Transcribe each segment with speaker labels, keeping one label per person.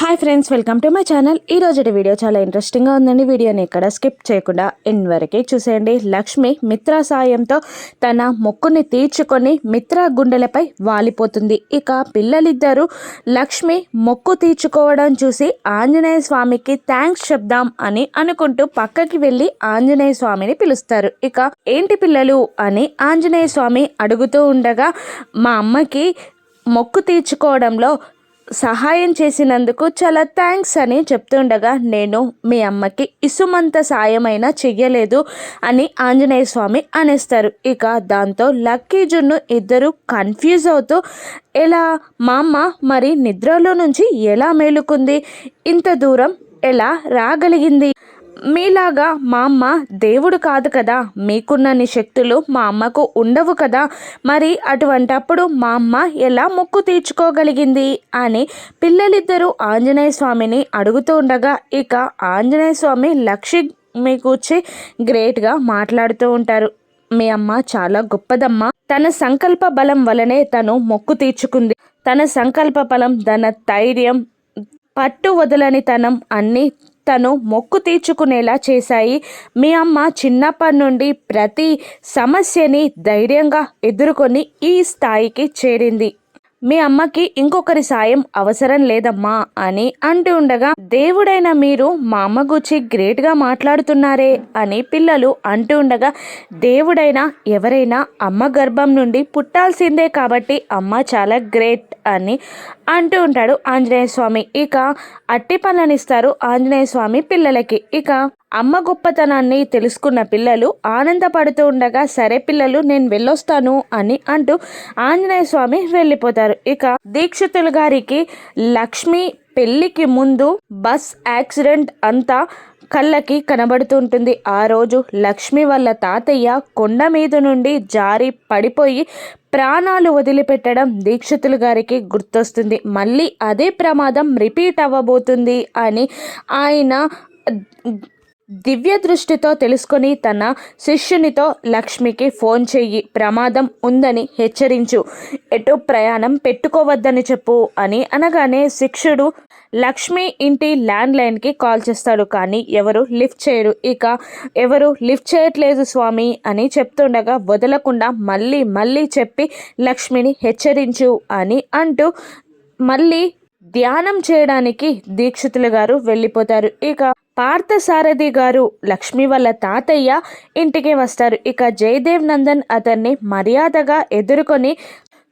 Speaker 1: Hi friends welcome to my channel ఈ రోజు video చాలా ఇంట్రెస్టింగ్గా ఉందండి. వీడియోని ఇక్కడ స్కిప్ చేయకుండా ఎన్ వరకే చూసేయండి. లక్ష్మి మిత్ర సాయంతో తన మొక్కుని తీర్చుకొని మిత్ర గుండెలపై వాలిపోతుంది. ఇక పిల్లలిద్దరూ లక్ష్మి మొక్కు తీర్చుకోవడం చూసి ఆంజనేయ స్వామికి థ్యాంక్స్ చెప్దాం అని అనుకుంటూ పక్కకి వెళ్ళి ఆంజనేయ స్వామిని పిలుస్తారు. ఇక ఏంటి పిల్లలు అని ఆంజనేయ స్వామి అడుగుతూ ఉండగా మా అమ్మకి మొక్కు తీర్చుకోవడంలో సహాయం చేసినందుకు చాలా థ్యాంక్స్ అని చెప్తుండగా నేను మీ అమ్మకి ఇసుమంత సాయమైనా చెయ్యలేదు అని ఆంజనేయ స్వామి అనేస్తారు. ఇక దాంతో లక్కీ జున్ను ఇద్దరు కన్ఫ్యూజ్ అవుతూ ఎలా మా అమ్మ మరి నిద్రలో నుంచి ఎలా మేలుకుంది? ఇంత దూరం ఎలా రాగలిగింది? మీలాగా మా అమ్మ దేవుడు కాదు కదా మీకున్నన్ని శక్తులు మా అమ్మకు ఉండవు కదా మరి అటువంటప్పుడు మా అమ్మ ఎలా మొక్కు తీర్చుకోగలిగింది అని పిల్లలిద్దరూ ఆంజనేయ స్వామిని అడుగుతూ ఉండగా ఇక ఆంజనేయ స్వామి లక్ష్మి కూర్చి గ్రేట్గా మాట్లాడుతూ ఉంటారు. మీ అమ్మ చాలా గొప్పదమ్మ. తన సంకల్ప బలం వలనే తను మొక్కు తీర్చుకుంది. తన సంకల్ప బలం తన ధైర్యం పట్టు వదలని తనం అన్నీ తను మొక్కు తీర్చుకునేలా చేశాయి. మీ అమ్మ చిన్నప్పటి నుండి ప్రతి సమస్యని ధైర్యంగా ఎదుర్కొని ఈ స్థాయికి చేరింది. మీ అమ్మకి ఇంకొకరి సాయం అవసరం లేదమ్మా అని అంటూ ఉండగా దేవుడైన మీరు మా అమ్మ గురించి గ్రేట్గా మాట్లాడుతున్నారే అని పిల్లలు అంటూ ఉండగా దేవుడైనా ఎవరైనా అమ్మ గర్భం నుండి పుట్టాల్సిందే కాబట్టి అమ్మ చాలా గ్రేట్ అని అంటూ ఉంటాడు ఆంజనేయ స్వామి ఇక అట్టి పనులనిస్తారు ఆంజనేయ స్వామి పిల్లలకి. ఇక అమ్మ గొప్పతనాన్ని తెలుసుకున్న పిల్లలు ఆనందపడుతూ ఉండగా సరే పిల్లలు నేను వెళ్ళొస్తాను అని అంటూ ఆంజనేయ స్వామి వెళ్ళిపోతారు. ఇక దీక్షితులు గారికి లక్ష్మి పెళ్ళికి ముందు బస్ యాక్సిడెంట్ అంతా కళ్ళకి కనబడుతుంటుంది. ఆ రోజు లక్ష్మి వాళ్ళ తాతయ్య కొండ మీద నుండి జారి పడిపోయి ప్రాణాలు వదిలిపెట్టడం దీక్షితులు గారికి గుర్తొస్తుంది. మళ్ళీ అదే ప్రమాదం రిపీట్ అవ్వబోతుంది అని ఆయన దివ్య దృష్టితో తెలుసుకొని తన శిష్యునితో లక్ష్మికి ఫోన్ చెయ్యి ప్రమాదం ఉందని హెచ్చరించు. ఎటు ప్రయాణం పెట్టుకోవద్దని చెప్పు అని అనగానే శిష్యుడు లక్ష్మి ఇంటి ల్యాండ్ లైన్కి కాల్ చేస్తాడు కానీ ఎవరు లిఫ్ట్ చేయరు. ఇక ఎవరు లిఫ్ట్ చేయట్లేదు స్వామి అని చెప్తుండగా వదలకుండా మళ్ళీ మళ్ళీ చెప్పి లక్ష్మిని హెచ్చరించు అని అంటూ మళ్ళీ ధ్యానం చేయడానికి దీక్షితులు గారు వెళ్ళిపోతారు. ఇక పార్థసారథి గారు లక్ష్మి వాళ్ళ తాతయ్య ఇంటికి వస్తారు. ఇక జయదేవ్ నందన్ అతన్ని మర్యాదగా ఎదుర్కొని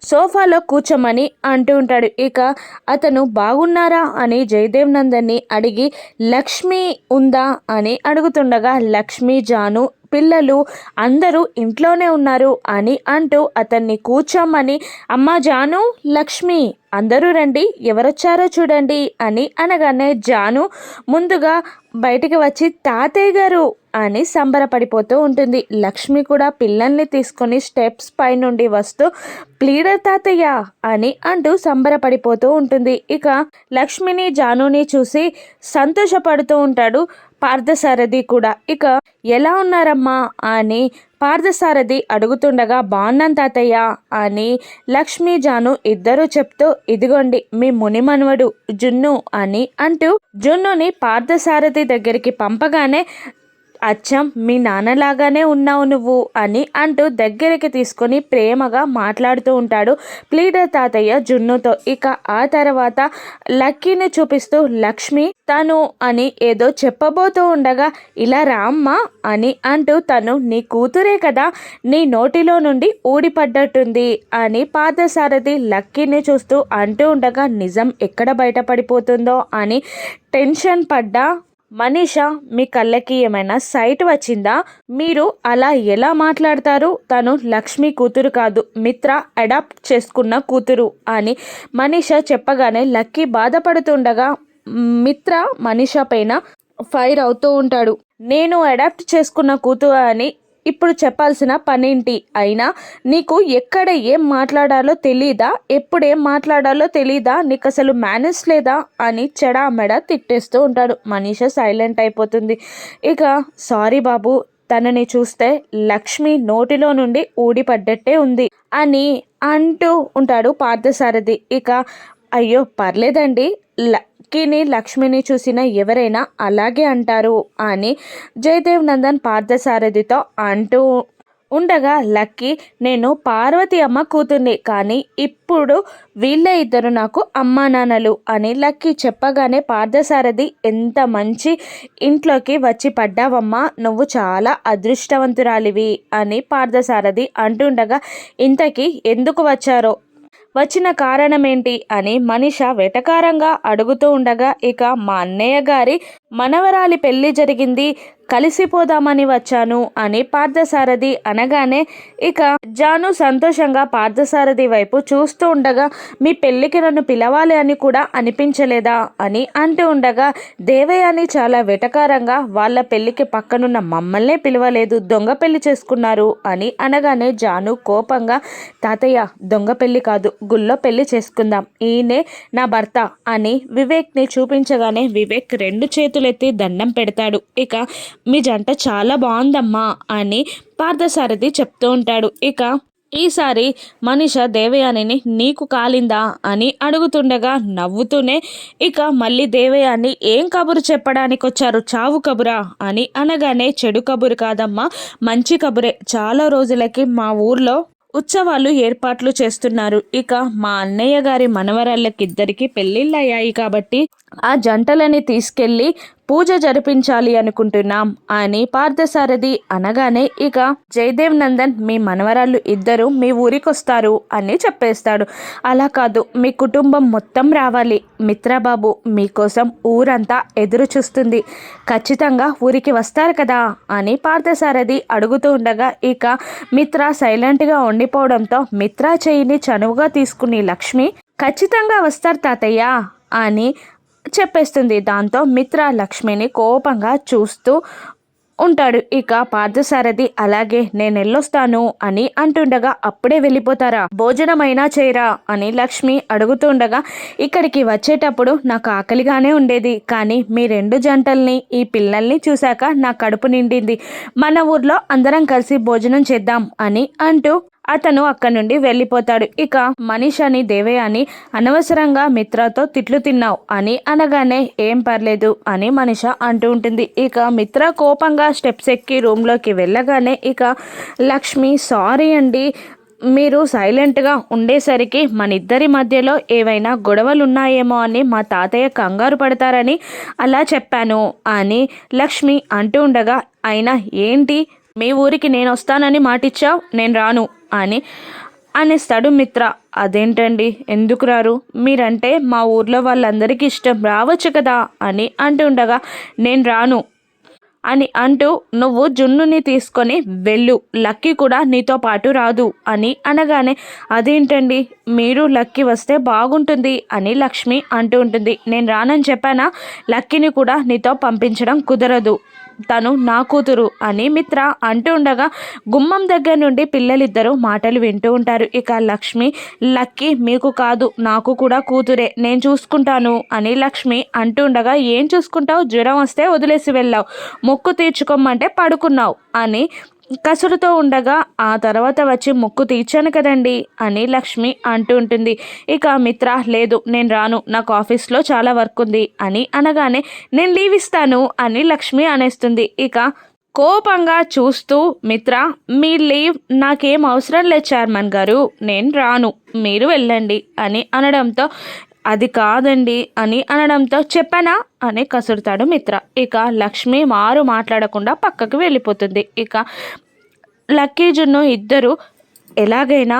Speaker 1: సోఫాలో కూర్చోమని అంటూ ఉంటాడు. ఇక అతను బాగున్నారా అని జయదేవ్ నందన్ని అడిగి లక్ష్మి ఉందా అని అడుగుతుండగా లక్ష్మి జాను పిల్లలు అందరూ ఇంట్లోనే ఉన్నారు అని అంటూ అతన్ని కూర్చోమని అమ్మ జాను లక్ష్మి అందరూ రండి ఎవరొచ్చారో చూడండి అని అనగానే జాను ముందుగా బయటికి వచ్చి తాతయ్య గారు అని సంబరపడిపోతూ ఉంటుంది. లక్ష్మి కూడా పిల్లల్ని తీసుకొని స్టెప్స్ పై నుండి వస్తూ ప్లీడర్ తాతయ్య అని అంటూ సంబరపడిపోతూ ఉంటుంది. ఇక లక్ష్మిని జానుని చూసి సంతోషపడుతూ ఉంటాడు పార్థసారథి కూడా. ఇక ఎలా ఉన్నారమ్మా? అని పార్థసారథి అడుగుతుండగా బాగున్నాను తాతయ్య అని లక్ష్మీ జాను ఇద్దరూ చెప్తూ ఇదిగోండి మీ మునిమనువడు జున్ను అని అంటూ జున్నుని పార్థసారథి దగ్గరికి పంపగానే అచ్చం మీ నాన్నలాగానే ఉన్నావు నువ్వు అని అంటూ దగ్గరికి తీసుకొని ప్రేమగా మాట్లాడుతూ ఉంటాడు ప్లీడర్ తాతయ్య జున్నుతో. ఇక ఆ తర్వాత లక్కీని చూపిస్తూ లక్ష్మి తను అని ఏదో చెప్పబోతూ ఉండగా ఇలా రామ్మా అని అంటూ తను నీ కూతురే కదా నీ నోటిలో నుండి ఊడిపడ్డట్టుంది అని పాదసారథి లక్కీని చూస్తూ అంటూ ఉండగా నిజం ఎక్కడ బయటపడిపోతుందో అని టెన్షన్ పడ్డా మనీష మీ కళ్ళకి ఏమైనా సైట్ వచ్చిందా? మీరు అలా ఎలా మాట్లాడతారు? తను లక్ష్మి కూతురు కాదు మిత్ర అడాప్ట్ చేసుకున్న కూతురు అని మనీష చెప్పగానే లక్కీ బాధపడుతుండగా మిత్ర మనీష పైన ఫైర్ అవుతూ ఉంటాడు. నేను అడాప్ట్ చేసుకున్న కూతురు అని ఇప్పుడు చెప్పాల్సిన పనేంటి? అయినా నీకు ఎక్కడ ఏం మాట్లాడాలో తెలీదా? ఎప్పుడేం మాట్లాడాలో తెలీదా? నీకు అసలు మేనేజ్ లేదా? అని చెడామెడ తిట్టేస్తూ ఉంటాడు. మనీష సైలెంట్ అయిపోతుంది. ఇక సారీ బాబు తనని చూస్తే లక్ష్మి నోటిలో నుండి ఊడిపడ్డట్టే ఉంది అని అంటూ ఉంటాడు పార్థసారథి. ఇక అయ్యో పర్లేదండి. లక్కీని లక్ష్మిని చూసిన ఎవరైనా అలాగే అంటారు అని జయదేవ్ నందన్ పార్థసారథితో అంటూ ఉండగా లక్కీ నేను పార్వతి అమ్మ కూతుర్ని కానీ ఇప్పుడు వీళ్ళ ఇద్దరు నాకు అమ్మా నాన్నలు అని లక్కీ చెప్పగానే పార్థసారథి ఎంత మంచి ఇంట్లోకి వచ్చి పడ్డావమ్మా నువ్వు చాలా అదృష్టవంతురాలివి అని పార్థసారథి అంటుండగా ఇంతకీ ఎందుకు వచ్చారో వచ్చిన కారణమేంటి అని మనిష వెటకారంగా అడుగుతూ ఉండగా ఇక మా అన్నయ్య గారి మనవరాలి పెళ్ళి జరిగింది. కలిసిపోదామని వచ్చాను అని పార్థసారథి అనగానే ఇక జాను సంతోషంగా పార్థసారథి వైపు చూస్తూ ఉండగా మీ పెళ్ళికి నన్ను పిలవాలి అని కూడా అనిపించలేదా? అని అంటూ ఉండగా దేవయాని చాలా వెటకారంగా వాళ్ళ పెళ్ళికి పక్కనున్న మమ్మల్నే పిలవలేదు దొంగ పెళ్ళి చేసుకున్నారు అని అనగానే జాను కోపంగా తాతయ్య దొంగ పెళ్ళి కాదు గుళ్ళో పెళ్ళి చేసుకుందాం ఈయనే నా భర్త అని వివేక్ని చూపించగానే వివేక్ రెండు చేతులెత్తి దండం పెడతాడు. ఇక మీ జంట చాలా బాగుందమ్మా అని పార్థసారథి చెప్తూ ఉంటాడు. ఇక ఈసారి మనిష దేవయానిని నీకు కాలిందా అని అడుగుతుండగా నవ్వుతూనే ఇక మళ్ళీ దేవయాని ఏం కబురు చెప్పడానికి వచ్చారు చావు కబురా? అని అనగానే చెడు కబురు కాదమ్మా మంచి కబురే. చాలా రోజులకి మా ఊర్లో ఉత్సవాలు ఏర్పాట్లు చేస్తున్నారు. ఇక మా అన్నయ్య గారి మనవరాళ్ళకిద్దరికి పెళ్ళిళ్ళు అయ్యాయి కాబట్టి ఆ జంటలని తీసుకెళ్ళి పూజ జరిపించాలి అనుకుంటున్నాం అని పార్థసారథి అనగానే ఇక జయదేవ్ నందన్ మీ మనవరాళ్ళు ఇద్దరు మీ ఊరికొస్తారు అని చెప్పేస్తాడు. అలా కాదు మీ కుటుంబం మొత్తం రావాలి. మిత్రబాబు మీకోసం ఊరంతా ఎదురు చూస్తుంది ఖచ్చితంగా ఊరికి వస్తారు కదా అని పార్థసారథి అడుగుతూ ఉండగా ఇక మిత్ర సైలెంట్గా ఉండిపోవడంతో మిత్ర చేయిని చనువుగా తీసుకుని లక్ష్మి ఖచ్చితంగా వస్తారు తాతయ్య అని చెప్పేస్తుంది. దాంతో మిత్ర లక్ష్మిని కోపంగా చూస్తూ ఉంటాడు. ఇక పార్థసారథి అలాగే నేను వెళ్ళొస్తాను అని అంటుండగా అప్పుడే వెళ్ళిపోతారా? భోజనమైనా చేయరా? అని లక్ష్మి అడుగుతుండగా ఇక్కడికి వచ్చేటప్పుడు నాకు ఆకలిగానే ఉండేది. కానీ మీ రెండు జంటల్ని ఈ పిల్లల్ని చూశాక నా కడుపు నిండింది. మన ఊర్లో అందరం కలిసి భోజనం చేద్దాం అని అంటూ అతను అక్కడి నుండి వెళ్ళిపోతాడు. ఇక మనీషని దేవయాని అనవసరంగా మిత్రతో తిట్లు తిన్నావు అని అనగానే ఏం పర్లేదు అని మనిష అంటూ ఉంటుంది. ఇక మిత్ర కోపంగా స్టెప్స్ ఎక్కి రూమ్లోకి వెళ్ళగానే ఇక లక్ష్మి సారీ అండి. మీరు సైలెంట్గా ఉండేసరికి మన ఇద్దరి మధ్యలో ఏవైనా గొడవలు ఉన్నాయేమో అని మా తాతయ్య కంగారు పడతారని అలా చెప్పాను అని లక్ష్మి అంటూ ఉండగా అయినా ఏంటి? మీ ఊరికి నేను వస్తానని మాటిచ్చావు నేను రాను అని అనేస్తాడు మిత్ర. అదేంటండి? ఎందుకు రారు? మీరంటే మా ఊర్లో వాళ్ళందరికీ ఇష్టం రావచ్చు కదా అని అంటుండగా నేను రాను అని అంటూ నువ్వు జున్నుని తీసుకొని వెళ్ళు లక్కీ కూడా నీతో పాటు రాదు అని అనగానే అదేంటండి? మీరు లక్కీ వస్తే బాగుంటుంది అని లక్ష్మి అంటూ ఉంటుంది. నేను రానని చెప్పానా? లక్కీని కూడా నీతో పంపించడం కుదరదు తను నా కూతురు అని మిత్ర అంటూ ఉండగా గుమ్మం దగ్గర నుండి పిల్లలిద్దరూ మాటలు వింటూ ఉంటారు. ఇక లక్ష్మి లక్కీ మీకు కాదు నాకు కూడా కూతురే నేను చూసుకుంటాను అని లక్ష్మి అంటూ ఉండగా ఏం చూసుకుంటావు? జ్వరం వస్తే వదిలేసి వెళ్ళావు. మొక్కు తీర్చుకోమంటే పడుకున్నావు అని కసురుతో ఉండగా ఆ తర్వాత వచ్చి ముక్కు తీర్చాను కదండి అని లక్ష్మి అంటూ ఉంటుంది. ఇక మిత్ర లేదు నేను రాను నాకు ఆఫీస్లో చాలా వర్క్ ఉంది అని అనగానే నేను లీవ్ ఇస్తాను అని లక్ష్మి అనేస్తుంది. ఇక కోపంగా చూస్తూ మిత్ర మీ లీవ్ నాకేం అవసరం లేదు చైర్మన్ గారు నేను రాను మీరు వెళ్ళండి అని అనడంతో అది కాదండి అని అనడంతో చెప్పనా అని కసురుతాడు మిత్ర. ఇక లక్ష్మి మారు మాట్లాడకుండా పక్కకు వెళ్ళిపోతుంది. ఇక లక్కీ జున్ను ఇద్దరు ఎలాగైనా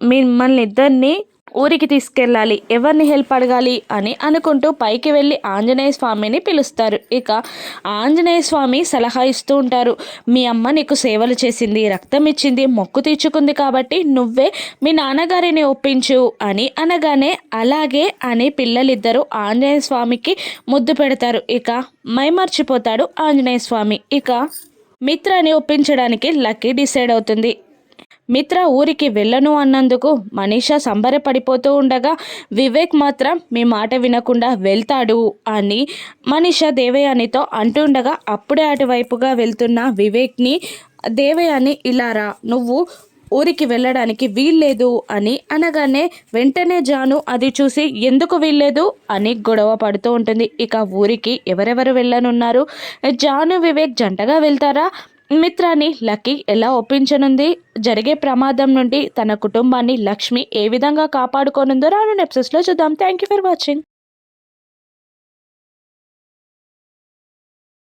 Speaker 1: మిమ్మల్ని ఇద్దరిని ఊరికి తీసుకెళ్ళాలి ఎవరిని హెల్ప్ అడగాలి అని అనుకుంటూ పైకి వెళ్ళి ఆంజనేయ స్వామిని పిలుస్తారు. ఇక ఆంజనేయ స్వామి సలహా ఇస్తూ ఉంటారు మీ అమ్మ నీకు సేవలు చేసింది రక్తం ఇచ్చింది మొక్కు తీర్చుకుంది కాబట్టి నువ్వే మీ నాన్నగారిని ఒప్పించు అని అనగానే అలాగే అని పిల్లలిద్దరూ ఆంజనేయ స్వామికి ముద్దు పెడతారు. ఇక మైమర్చిపోతాడు ఆంజనేయ స్వామి. ఇక మిత్రని ఒప్పించడానికి లక్కీ డిసైడ్ అవుతుంది. మిత్ర ఊరికి వెళ్ళను అన్నందుకు మనీషా సంబరపడిపోతూ ఉండగా వివేక్ మాత్రం మీ మాట వినకుండా వెళ్తాడు అని మనీషా దేవయానితో అంటుండగా అప్పుడే అటువైపుగా వెళ్తున్న వివేక్ని దేవయాని ఇలా రా నువ్వు ఊరికి వెళ్ళడానికి వీల్లేదు అని అనగానే వెంటనే జాను అది చూసి ఎందుకు వీల్లేదు అని గొడవ పడుతూ ఉంటుంది. ఇక ఊరికి ఎవరెవరు వెళ్ళనున్నారు? జాను వివేక్ జంటగా వెళ్తారా? మిత్రాన్ని లక్కీ ఎలా ఒప్పించనుంది? జరిగే ప్రమాదం నుండి తన కుటుంబాన్ని లక్ష్మి ఏ విధంగా కాపాడుకోనుందో రాను నెప్సెస్లో చూద్దాం. Thank you for watching